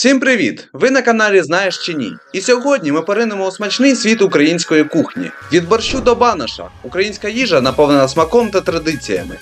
Всім привіт! Ви на каналі Знаєш чи ні? І сьогодні ми поринемо у смачний світ української кухні. Від борщу до баноша. Українська їжа наповнена смаком та традиціями.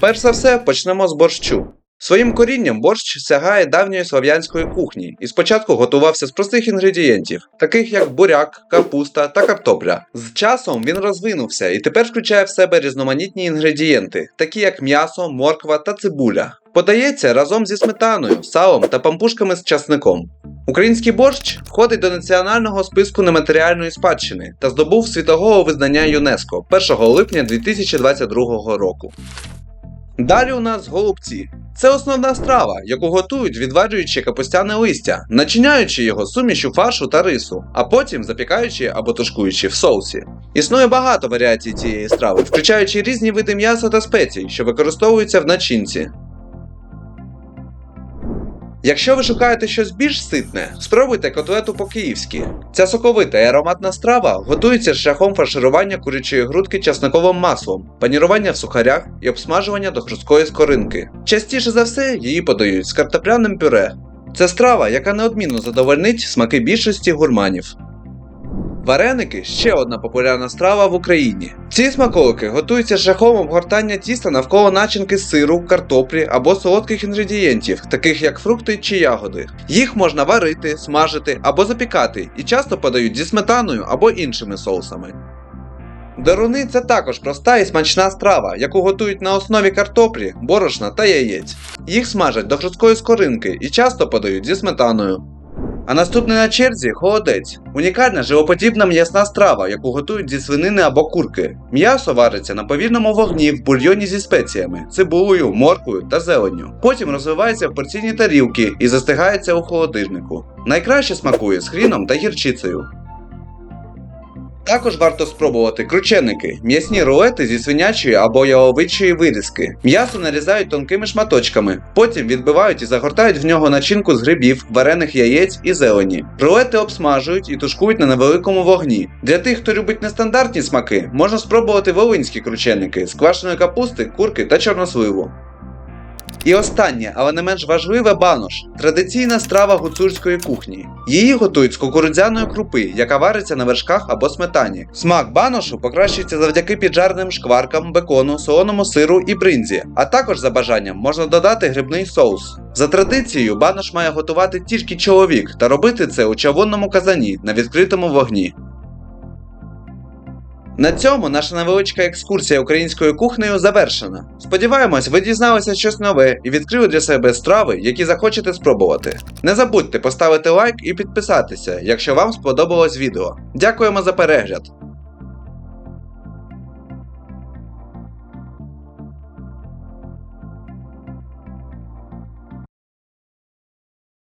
Перш за все почнемо з борщу. Своїм корінням борщ сягає давньої слов'янської кухні і спочатку готувався з простих інгредієнтів, таких як буряк, капуста та картопля. З часом він розвинувся і тепер включає в себе різноманітні інгредієнти, такі як м'ясо, морква та цибуля. Подається разом зі сметаною, салом та пампушками з часником. Український борщ входить до національного списку нематеріальної спадщини та здобув світового визнання ЮНЕСКО 1 липня 2022 року. Далі у нас голубці. Це основна страва, яку готують, відварюючи капустяне листя, начиняючи його сумішю фаршу та рису, а потім запікаючи або тушкуючи в соусі. Існує багато варіацій цієї страви, включаючи різні види м'яса та спецій, що використовуються в начинці. Якщо ви шукаєте щось більш ситне, спробуйте котлету по-київськи. Ця соковита і ароматна страва готується шляхом фарширування курячої грудки часниковим маслом, панірування в сухарях і обсмажування до хрусткої скоринки. Частіше за все її подають з картопляним пюре. Це страва, яка неодмінно задовольнить смаки більшості гурманів. Вареники ще одна популярна страва в Україні. Ці смаколики готуються шляхом обгортання тіста навколо начинки сиру, картоплі або солодких інгредієнтів, таких як фрукти чи ягоди. Їх можна варити, смажити або запікати і часто подають зі сметаною або іншими соусами. Деруни це також проста і смачна страва, яку готують на основі картоплі, борошна та яєць. Їх смажать до хрусткої скоринки і часто подають зі сметаною. А наступний на черзі холодець. Унікальна живоподібна м'ясна страва, яку готують зі свинини або курки. М'ясо вариться на повільному вогні в бульйоні зі спеціями, цибулею, морквою та зеленню. Потім розвивається в порційні тарілки і застигається у холодильнику. Найкраще смакує з хріном та гірчицею. Також варто спробувати крученики, м'ясні рулети зі свинячої або яловичої вирізки. М'ясо нарізають тонкими шматочками, потім відбивають і загортають в нього начинку з грибів, варених яєць і зелені. Рулети обсмажують і тушкують на невеликому вогні. Для тих, хто любить нестандартні смаки, можна спробувати волинські крученики з квашеної капусти, курки та чорносливу. І останнє, але не менш важливе банош традиційна страва гуцульської кухні. Її готують з кукурудзяної крупи, яка вариться на вершках або сметані. Смак баношу покращується завдяки піджарним шкваркам, бекону, солоному сиру і бринзі, а також за бажанням можна додати грибний соус. За традицією, банош має готувати тільки чоловік та робити це у чавунному казані на відкритому вогні. На цьому наша невеличка екскурсія українською кухнею завершена. Сподіваємось, ви дізналися щось нове і відкрили для себе страви, які захочете спробувати. Не забудьте поставити лайк і підписатися, якщо вам сподобалось відео. Дякуємо за перегляд!